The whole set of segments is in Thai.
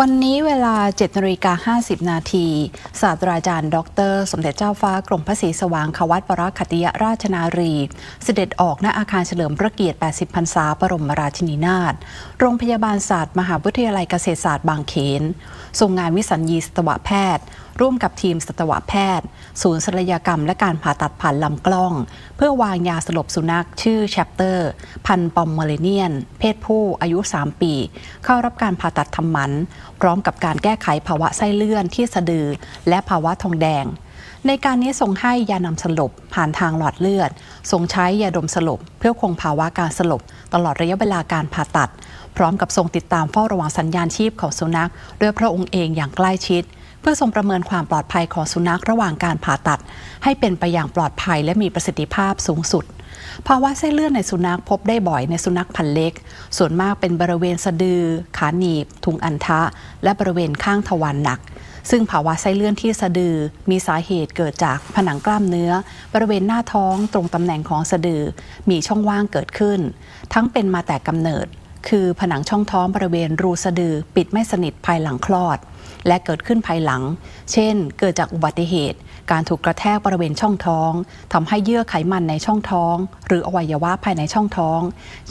วันนี้เวลา7นาฬิกา50 นาที ศาสตราจารย์ ดร สมเด็จเจ้าฟ้ากรมพระศรีสว่างควัตปรคัตยราชนารี เสด็จออกณอาคารเฉลิมพระเกียรติ 80 พรรษาบรมราชินีนาถ โรงพยาบาลศาสตร์ มหาวิทยาลัยเกษตรศาสตร์บางเขน ทรงงานวิสัญญีสตวแพทย์ร่วมกับทีมสัตวแพทย์ ศูนย์ศัลยกรรม และการผ่าตัดผ่านลำกล้อง เพื่อวางยาสลบสุนัขชื่อแชปเตอร์ พันปอมเมเรเนียน เพศผู้อายุ 3 ปี เข้ารับการผ่าตัดทำหมัน พร้อมกับการแก้ไขภาวะไส้เลื่อนที่สะดือ และภาวะทองแดงในการนี้ทรงให้ยานำสลบผ่านทางหลอดเลือดทรงใช้ยาดมสลบ เพื่อคงภาวะการสลบ ตลอดระยะเวลาการผ่าตัด พร้อมกับทรงติดตามเฝ้าระวังสัญญาณชีพของสุนัข ด้วยพระองค์เองอย่างใกล้ชิด เพื่อทรงประเมินความปลอดภัยของสุนัขระหว่างการผ่าตัด ให้เป็นไปอย่างปลอดภัยและมีประสิทธิภาพสูงสุดภาวะเส้นเลือดในสุนัขพบได้บ่อยในสุนัขพันธุ์เล็ก ส่วนมากเป็นบริเวณสะดือ ขาหนีบ ทุงอันทะ และบริเวณข้างทวารหนัก ซึ่งภาวะไส้เลื่อนที่สะดือ มีสาเหตุเกิดจากผนังกล้ามเนื้อ บริเวณหน้าท้องตรงตำแหน่งของสะดือ มีช่องว่างเกิดขึ้น ทั้งเป็นมาแต่กำเนิด คือผนังช่องท้องบริเวณรูสะดือปิดไม่สนิทภายหลังคลอด และเกิดขึ้นภายหลัง เช่น เกิดจากอุบัติเหตุ การถูกกระแทกบริเวณช่องท้องทำให้เยื่อไขมันในช่องท้อง หรืออวัยวะภายในช่องท้อง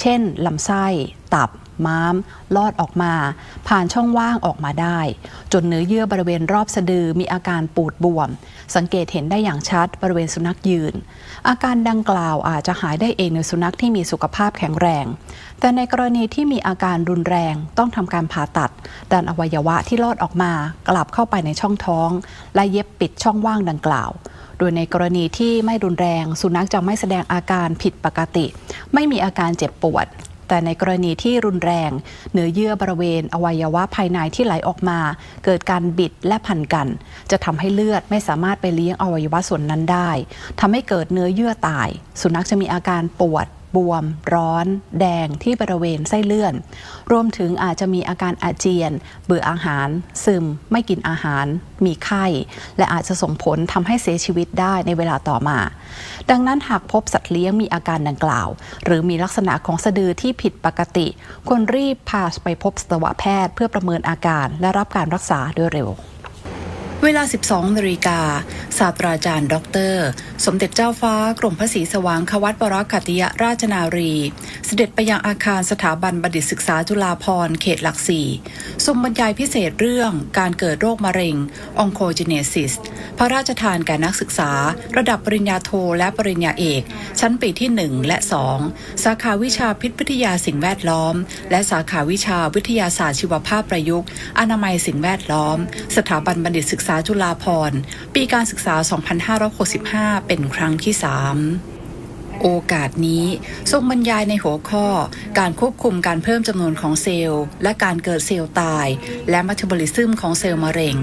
เช่นลำไส้ ตับ ม้าม ลอดออกมา ผ่านช่องว่างออกมาได้ จนเนื้อเยื่อบริเวณรอบสะดือมีอาการปูดบวม สังเกตเห็นได้อย่างชัดบริเวณสุนัขยืน อาการดังกล่าวอาจจะหายได้เองในสุนัขที่มีสุขภาพแข็งแรง แต่ในกรณีที่มีอาการรุนแรงต้องทำการผ่าตัด ดันอวัยวะที่ลอดออกมา กลับเข้าไปในช่องท้อง และเย็บปิดช่องว่างดังกล่าว โดยในกรณีที่ไม่รุนแรง สุนัขจะไม่แสดงอาการผิดปกติ ไม่มีอาการเจ็บปวด แต่ในกรณีที่รุนแรง เนื้อเยื่อบริเวณ อวัยวะภายในที่ไหลออกมา เกิดการบิดและพันกัน จะทำให้เลือดไม่สามารถไปเลี้ยงอวัยวะส่วนนั้นได้ทำให้เกิดเนื้อเยื่อตาย สุนัขจะมีอาการปวด บวม ร้อน แดงที่บริเวณไส้เลื่อน รวมถึงอาจจะมีอาการอาเจียน เบื่ออาหาร ซึม ไม่กินอาหาร มีไข้ และอาจจะส่งผลทำให้เสียชีวิตได้ในเวลาต่อมา ดังนั้นหากพบสัตว์เลี้ยงมีอาการดังกล่าว หรือมีลักษณะของสะดือที่ผิดปกติควรรีบพาไปพบสัตวแพทย์ เพื่อประเมินอาการและรับการรักษาโดยเร็ว เวลา 12นาฬิกา ศาสตราจารย์ ดร สมเด็จเจ้าฟ้ากรมพระศรีสว่างควัตปรคัตติยราชนารี เสด็จไปยังอาคารสถาบันบัณฑิตศึกษาจุฬาภรณ์เขตหลักสี่ทรงบรรยายพิเศษเรื่องการเกิดโรคมะเร็งองโคจเนซิส พระราชทานแก่นักศึกษา ระดับปริญญาโทและปริญญาเอก ชั้นปีที่ 1 และ 2 สาขาวิชาพิษวิทยาสิ่งแวดล้อม และสาขาวิชาวิทยาศาสตร์ชีวภาพประยุกต์ อนามัยสิ่งแวดล้อม สถาบันบัณฑิตศึกษาาจุฬาภรณ์ ปีการศึกษา 2565 เป็นครั้งที่ 3โอกาสนี้ทรงบรรยายในหัวข้อ การควบคุมการเพิ่มจำนวนของเซลล์ และการเกิดเซลล์ตาย และมัทบอลิซึมของเซลล์มะเร็ง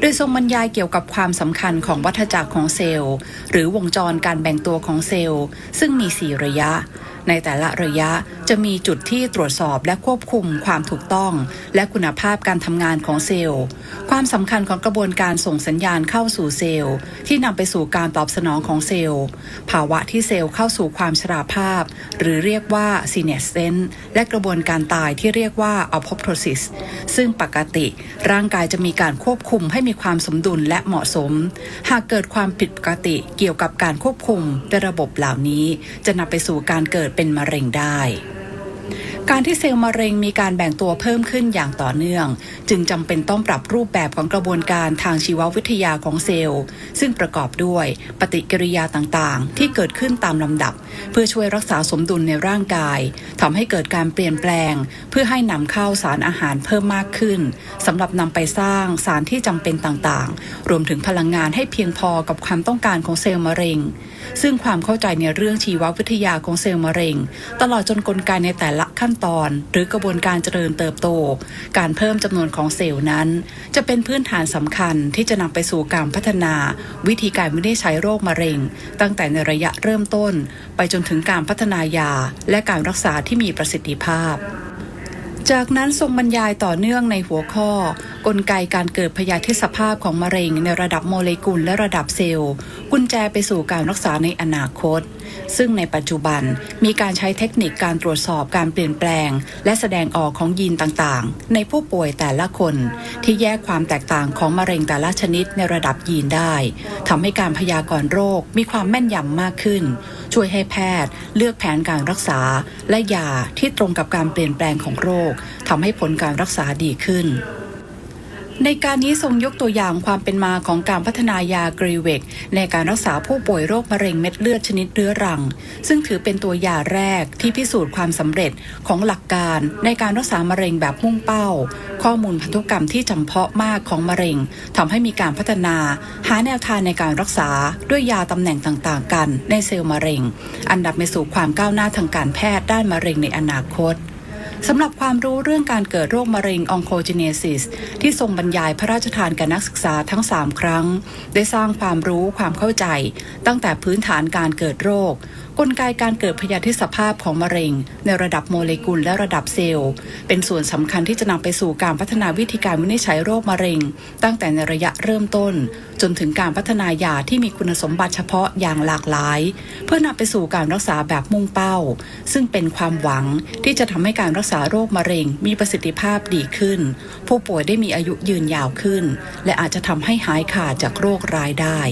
โดยทรงบรรยายเกี่ยวกับความสำคัญของวัฏจักรของเซลล์ หรือวงจรการแบ่งตัวของเซลล์ ซึ่งมี 4 ระยะ ในแต่ละระยะจะมีจุดที่ตรวจสอบและควบคุมความถูกต้อง และคุณภาพการทำงานของเซลล์ ความสำคัญของกระบวนการส่งสัญญาณเข้าสู่เซลล์ ที่นำไปสู่การตอบสนองของเซลล์ ภาวะที่เซลล์เข้าสู่ความชราภาพ หรือเรียกว่าซีเนสเซนและกระบวนการตายที่เรียกว่าอัลโพโทซิสซึ่งปกติร่างกายจะมีการควบคุมให้มีความสมดุลและเหมาะสม หากเกิดความผิดปกติเกี่ยวกับการควบคุมในระบบเหล่านี้ จะนำไปสู่การเกิดเป็นมะเร็งได้ การที่เซลล์มะเร็งมีการแบ่งตัวเพิ่มขึ้นอย่างต่อเนื่อง จึงจำเป็นต้องปรับรูปแบบของกระบวนการทางชีววิทยาของเซลล์ ซึ่งประกอบด้วยปฏิกิริยาต่างๆ ที่เกิดขึ้นตามลำดับ เพื่อช่วยรักษาสมดุลในร่างกายทำให้เกิดการเปลี่ยนแปลง เพื่อให้นำเข้าสารอาหารเพิ่มมากขึ้นสำหรับนำไปสร้างสารที่จำเป็นต่างๆ รวมถึงพลังงานให้เพียงพอกับความต้องการของเซลล์มะเร็ง ซึ่งความเข้าใจในเรื่องชีววิทยาของเซลล์มะเร็ง ตลอดจนกลไกในแต่ละขั้นตอน หรือกระบวนการเจริญเติบโต การเพิ่มจำนวนของเซลล์นั้น จะเป็นพื้นฐานสำคัญที่จะนำไปสู่การพัฒนา วิธีการวินิจฉัยโรคมะเร็ง ตั้งแต่ในระยะเริ่มต้น ไปจนถึงการพัฒนายา และการรักษาที่มีประสิทธิภาพจากนั้นทรงบรรยายต่อเนื่องในหัวข้อ กลไกการเกิดพยาธิสภาพของมะเร็งในระดับโมเลกุลและระดับเซลล์ กุญแจไปสู่การรักษาในอนาคต ซึ่งในปัจจุบันมีการใช้เทคนิคการตรวจสอบการเปลี่ยนแปลง และแสดงออกของยีนต่างๆ ในผู้ป่วยแต่ละคน ที่แยกความแตกต่างของมะเร็งแต่ละชนิดในระดับยีนได้ทำให้การพยากรณ์โรคมีความแม่นยำมากขึ้น ช่วยให้แพทย์ เลือกแผนการรักษา และยาที่ตรงกับการเปลี่ยนแปลงของโรคทำให้ผลการรักษาดีขึ้น ในการนี้ทรงยกตัวอย่างความเป็นมาของการพัฒนายากรีเวกในการรักษาผู้ป่วยโรคมะเร็งเม็ดเลือดชนิดเรื้อรัง ซึ่งถือเป็นตัวยาแรกที่พิสูจน์ความสำเร็จของหลักการในการรักษามะเร็งแบบมุ่งเป้า ข้อมูลพันธุกรรมที่จำเพาะมากของมะเร็งทำให้มีการพัฒนา หาแนวทางในการรักษาด้วยยาตำแหน่งต่างๆ กัน ในเซลล์มะเร็ง อันดับไปสู่ความก้าวหน้าทางการแพทย์ด้านมะเร็งในอนาคต สำหรับความรู้เรื่องการเกิดโรคมะเร็งองโคจ e เนซิสที่ทรงบรรยายพระราชทานแก่นักศึกษาทั้ง 3 ครั้ง ได้สร้างความรู้ความเข้าใจ ตั้งแต่พื้นฐานการเกิดโรค กลไกการเกิดพยาธิสภาพของมะเร็ง ในระดับโมเลกุลและระดับเซลล์ เป็นส่วนสำคัญที่จะนำไปสู่การพัฒนาวิธีการวินิจฉัยโรคมะเร็ง ตั้งแต่ในระยะเริ่มต้น จนถึงการพัฒนายาที่มีคุณสมบัติเฉพาะอย่างหลากหลาย เพื่อนำไปสู่การรักษาแบบมุ่งเป้า ซึ่งเป็นความหวังที่จะทำให้การรักษาโรคมะเร็ง มีประสิทธิภาพดีขึ้น ผู้ป่วยได้มีอายุยืนยาวขึ้น และอาจจะทำให้หายขาดจากโรคร้ายได้